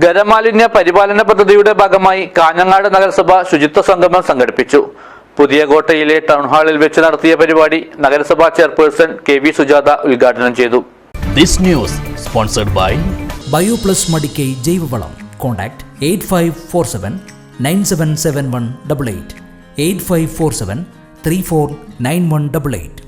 ഖരമാലിന്യ പരിപാലന പദ്ധതിയുടെ ഭാഗമായി കാഞ്ഞങ്ങാട് നഗരസഭ ശുചിത്വ സംഗമം സംഘടിപ്പിച്ചു. പുതിയ കോട്ടയിലെ ടൗൺ ഹാളിൽ വെച്ച് നടത്തിയ പരിപാടി നഗരസഭാ ചെയർപേഴ്സൺ കെ വി സുജാത ഉദ്ഘാടനം ചെയ്തു. This news sponsored by Bioplus Madikkai ജൈവവളം. Contact eight five four seven nine seven seven one double eight. Eight five four seven three four nine one double eight.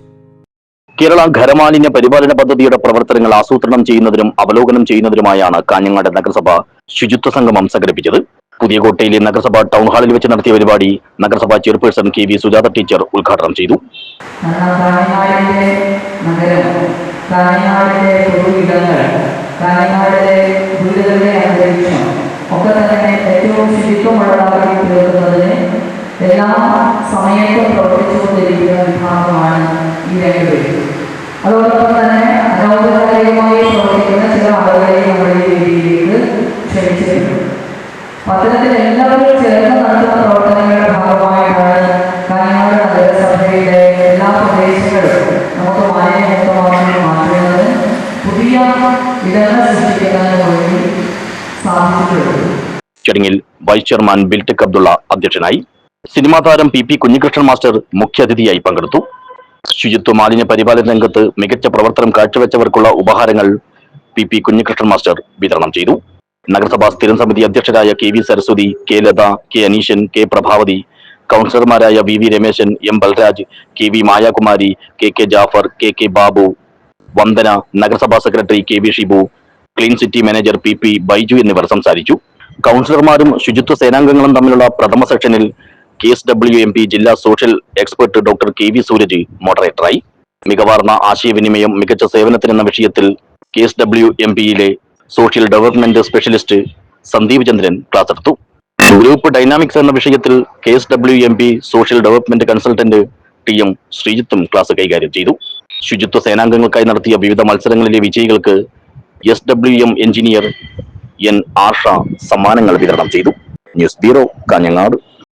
Kerala ഖരമാലിന്യ പരിപാലന പദ്ധതിയുടെ പ്രവർത്തനങ്ങൾ ആസൂത്രണം ചെയ്യുന്നതിനും അവലോകനം ചെയ്യുന്നതിനുമായാണ് കാഞ്ഞങ്ങാട് നഗരസഭ ശുചിത്വ സംഗമം സംഘടിപ്പിച്ചത്. പുതിയ കോട്ടയിലെ നഗരസഭ ടൗൺ ഹാളിൽ വെച്ച് നടത്തിയ പരിപാടി നഗരസഭാ chairperson K V Sujatha teacher ഉദ്ഘാടനം ചെയ്തു. ഏറ്റവും എല്ലാ സമയത്തും പ്രവർത്തിച്ചുകൊണ്ടിരിക്കുന്ന പത്തനത്തിൽ എല്ലാവരും ചേർന്ന് നടത്തുന്ന പ്രവർത്തനങ്ങളുടെ ഭാഗമായിട്ടാണ് കായനാട് നഗരസഭയുടെ എല്ലാ പ്രദേശങ്ങളും നമുക്ക് മാലിന്യമുക്തമാക്കി മാറ്റുന്നത് പുതിയ ഇടങ്ങൾ സൃഷ്ടിക്കുന്നതിന് വേണ്ടി സാധിച്ചിട്ടുള്ളത് ചടങ്ങിൽ വൈസ് ചെയർമാൻ ബിൽടെക് അബ്ദുള്ള അധ്യക്ഷനായി സിനിമാ താരം പി പി കുഞ്ഞികൃഷ്ണൻ മാസ്റ്റർ മുഖ്യാതിഥിയായി പങ്കെടുത്തു. ശുചിത്വ മാലിന്യ പരിപാലന രംഗത്ത് മികച്ച പ്രവർത്തനം കാഴ്ചവെച്ചവർക്കുള്ള ഉപഹാരങ്ങൾ പി പി കുഞ്ഞികൃഷ്ണൻ മാസ്റ്റർ വിതരണം ചെയ്തു. നഗരസഭാ സ്ഥിരം സമിതി അധ്യക്ഷരായ K V Saraswathi K Latha K Aneeshan K Prabhavathi കൗൺസിലർമാരായ V V Rameshan M Balraj K V Mayakumari K K Jafar K K Babu Vandana നഗരസഭാ secretary K V Shibu clean city manager P P Baiju എന്നിവർ സംസാരിച്ചു. കൗൺസിലർമാരും ശുചിത്വ സേനാംഗങ്ങളും തമ്മിലുള്ള പ്രഥമ സെക്ഷനിൽ K S W M P ജില്ലാ social expert doctor K V Sooraj മോഡറേറ്ററായി മികവാർന്ന ആശയവിനിമയം മികച്ച സേവനത്തിനെന്ന വിഷയത്തിൽ കെ എസ് ഡബ്ല്യു എം പിയിലെ social development specialist Sandeep Chandran class എടുത്തു ഗ്രൂപ്പ് ഡൈനാമിക്സ് എന്ന വിഷയത്തിൽ K S W M P social development consultant T M ശ്രീജിത്തും class കൈകാര്യം ചെയ്തു. ശുചിത്വ സേനാംഗങ്ങൾക്കായി നടത്തിയ വിവിധ മത്സരങ്ങളിലെ വിജയികൾക്ക് S W M engineer N Asha സമ്മാനങ്ങൾ വിതരണം ചെയ്തു. News bureau Kanhangad.